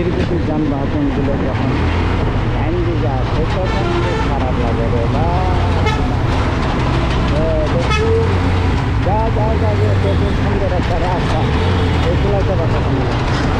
ধীরগতি যানবাহনগুলো যখন টাইম দিয়ে আসে তখন খারাপ লাগে রে বা যা যা যা যে সুন্দর একটা রাস্তা এগুলো তো কথা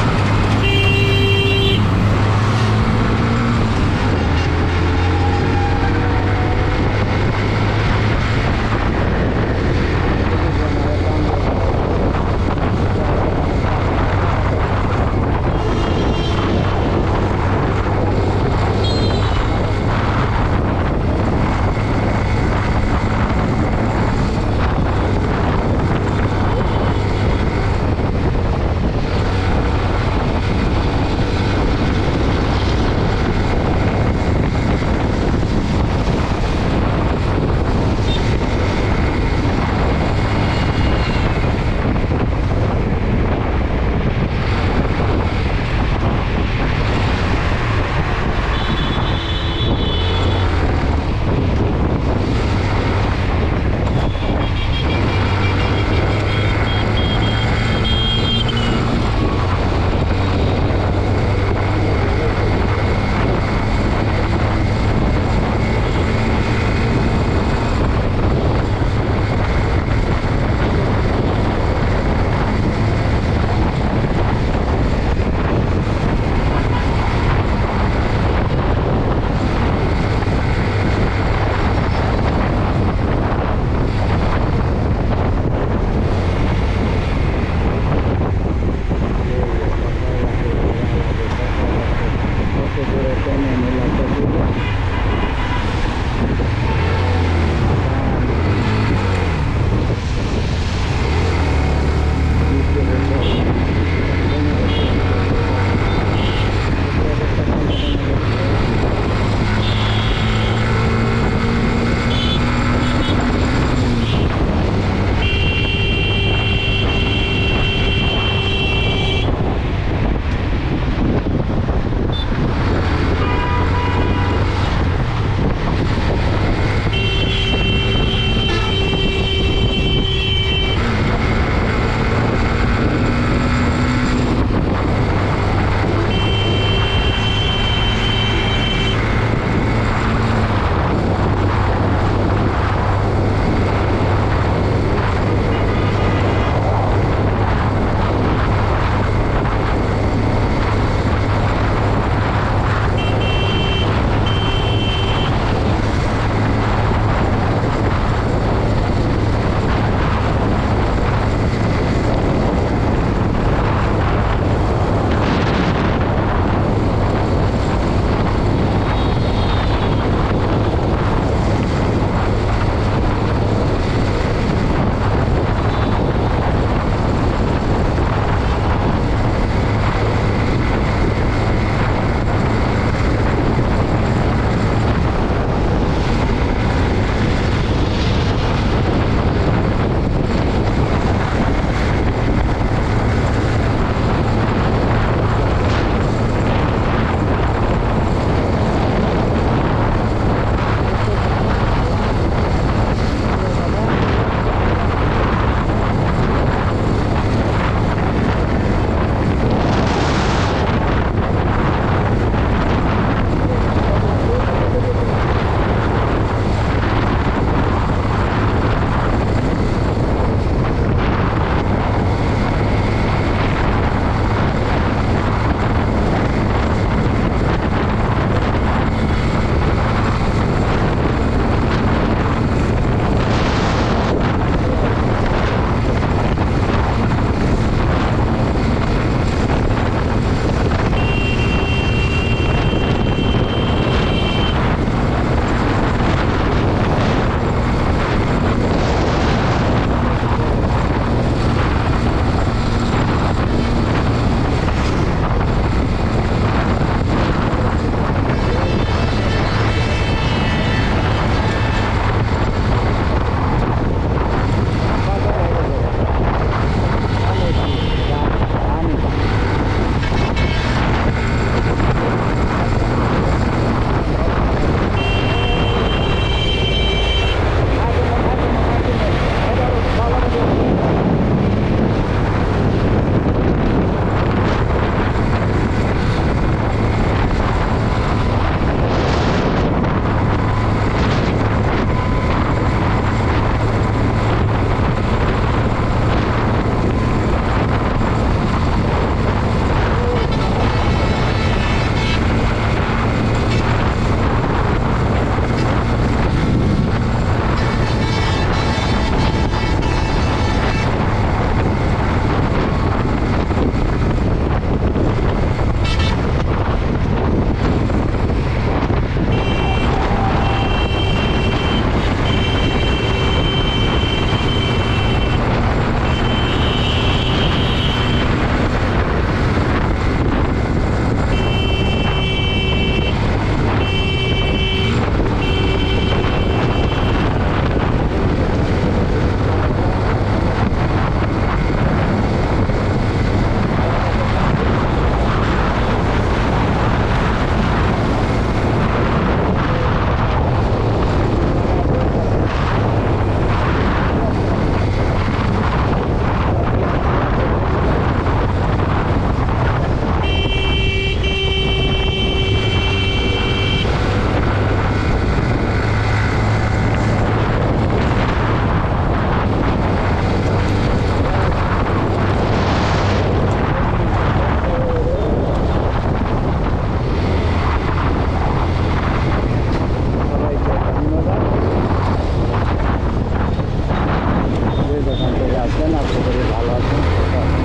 দোকান থেকে আসেন আশা করি ভালো আছেন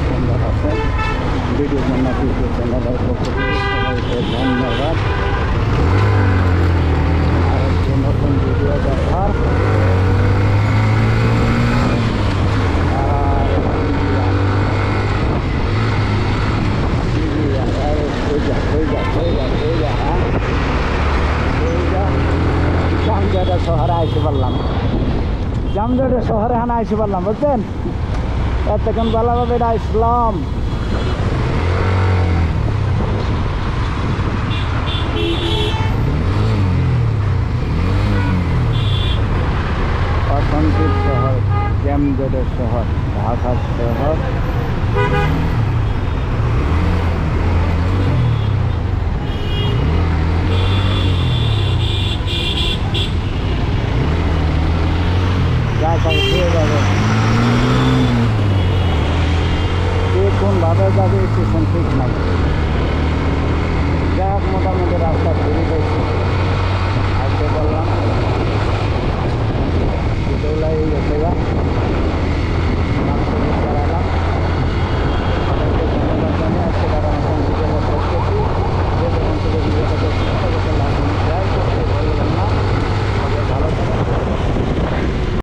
সুন্দর আছেন ভিডিও জন্য ভিডিও চ্যানেলের পক্ষ থেকে সবাইকে ধন্যবাদ আর একটি নতুন ভিডিও দেখার সহারা আসতে পারলাম জামজেটা শহরে হানা আইসি পারলাম, বুঝছেন? এতক্ষণ ভালোভাবে এটা অশান্তির শহর জ্যামজটের শহর, ঢাকার শহর। যা সব খেয়ে যাবে। কে কোনভাবে যাবে স্টেশন ঠিক নাই।